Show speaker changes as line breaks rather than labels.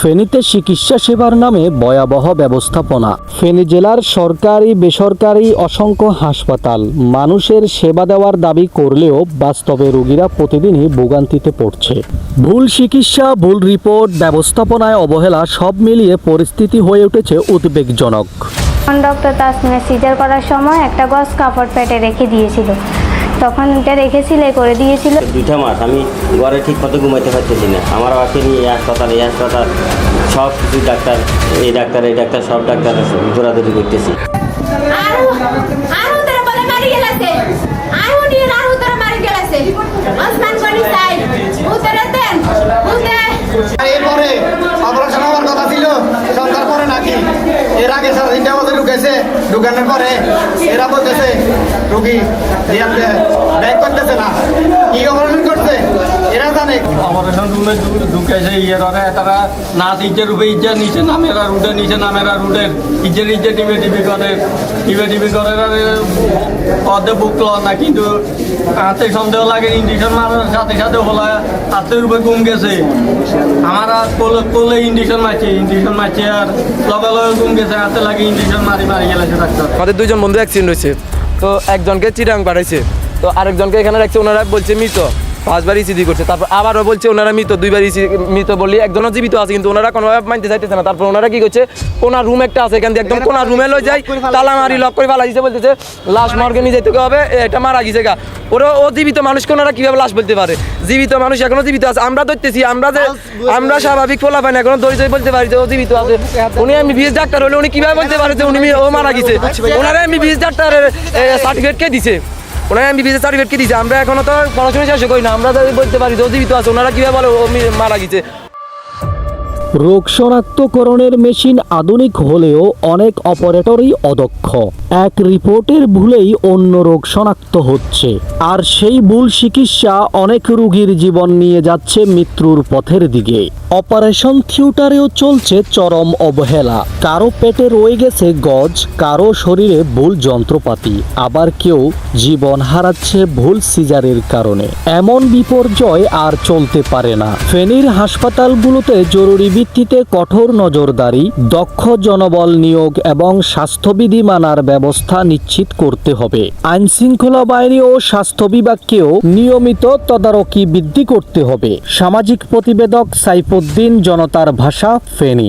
ফেনীতে চিকিৎসা সেবার নামে ভয়াবহ ব্যবস্থাপনা। ফেনী জেলার সরকারি, বেসরকারি অসংখ্য হাসপাতাল। মানুষের সেবা দেওয়ার দাবি করলেও বাস্তবে রোগীরা প্রতিদিনই ভোগান্তিতে পড়ছে। ভুল চিকিৎসা, ভুল রিপোর্ট, ব্যবস্থাপনায় অবহেলা সব মিলিয়ে পরিস্থিতি হয়ে উঠেছে উদ্বেগজনক।
ডক্টর তাসমিয়া সিজার করার সময় একটা গস কাপড় পেটে রেখে দিয়েছিল। তখন এটা রেখে সিলাই করে দিয়েছিল।
দুইটা মাস আমি ঘরে ঠিক মতো ঘুমাইতে পারতেছি না। আমার বাবাকে নিয়ে এই হাসপাতাল এই হাসপাতাল সব কিছু ডাক্তার এই ডাক্তার এই ডাক্তার সব ডাক্তার দৌড়াদৌড়ি করতেছি।
এরপরে অপারেশন হওয়ার কথা ছিল সরকার করে নাকি? এর আগে তিনটা ঢুকেছে ঢুকানোর পরে এরা বলতেছে, রুগী ব্যাক করতেছে না। কি অপারেশন করছে? এরা জানে।
অপারেশন রুমে ঢুকেছে ইয়ের ওরা তারা নাচ ইজ্জের রূপে ইজ্জের নিচে নামেরা রুটে নিচে নামেরা রুটের ইজ্জের ইজ্জে টিপে টিপি করে টিপে টিপি করে পদে বুক না, কিন্তু হাতে সন্দেহ লাগে, ইঞ্জেকশন মারার সাথে সাথে হলা, হাতের রূপে কম গেছে। আমার কোলে কোলে ইঞ্জেকশন মারছে ইঞ্জেকশন মারছে আর লগে লগে ঘুম গেছে হাতে লাগে ইঞ্জেকশন মারি মারি গেলেছে ডাক্তার
আমাদের দুজন বন্ধু অ্যাক্সিডেন্ট হয়েছে? তো একজনকে চিরাং পাঠাইছে। তো আরেকজনকে এখানে রাখছে, ওনারা বলছে মৃত। পাঁচবার ইসিজি করছে। তারপর আবারও বলছে ওনারা মৃত। দুইবার ইসি মৃত বললি একজনও জীবিত আছে কিন্তু ওনারা কোনোভাবে মানতে চাইতেছে না। তারপর ওনারা কি করছে কোনার রুম একটা আছে এখান থেকে একদম কোনার রুমে লই যাই তালা মারি লক করে ফালা দিছে বলতেছে লাশ মর্গে নিয়ে যেতে হবে এটা মারা গেছে গা। ওরা ও জীবিত মানুষকে ওনারা কীভাবে লাশ বলতে পারে? জীবিত মানুষ এখনও জীবিত আছে। আমরা ধরতেছি আমরা যে আমরা স্বাভাবিক ফোলা পাই না এখনও ধরে ধরে বলতে পারি যে ও জীবিত আছে। উনি আমি বিএস ডাক্তার হলে উনি কীভাবে বলতে পারে যে উনি ও মারা গেছে? ওনারা আমি বিএস ডাক্তারের সার্টিফিকেট কে দিছে? ওনারা আমি বিশেষ সার্টিফিকেট দিছে আমরা এখনও তো পড়াশোনা শেষ করি না, আমরা বলতে পারি যে জীবিত আছে, ওনারা কীভাবে বলে মারা গেছে?
রোগ শনাক্তকরণের মেশিন আধুনিক হলেও অনেক অপারেটরই অদক্ষ। এক রিপোর্টের ভুলেই অন্য রোগ শনাক্ত হচ্ছে। আর সেই ভুল চিকিৎসা অনেক রোগীর জীবন নিয়ে যাচ্ছে মৃত্যুর পথের দিকে। অপারেশন থিয়েটারেও চলছে চরম অবহেলা। কারও পেটে রয়ে গেছে গজ, কারও শরীরে ভুল যন্ত্রপাতি। আবার কেউ জীবন হারাচ্ছে ভুল সিজারের কারণে। এমন বিপর্যয় আর চলতে পারে না। ফেনীর হাসপাতালগুলোতে জরুরি ভিত্তিতে কঠোর নজরদারি, দক্ষ জনবল নিয়োগ এবং স্বাস্থ্যবিধি মানার ব্যবস্থা নিশ্চিত করতে হবে। আইন শৃঙ্খলা বাহিনী ও স্বাস্থ্য বিভাগকেও নিয়মিত তদারকি বৃদ্ধি করতে হবে। সামাজিক প্রতিবেদক সাইফুদ্দিন জনতার ভাষা ফেনী।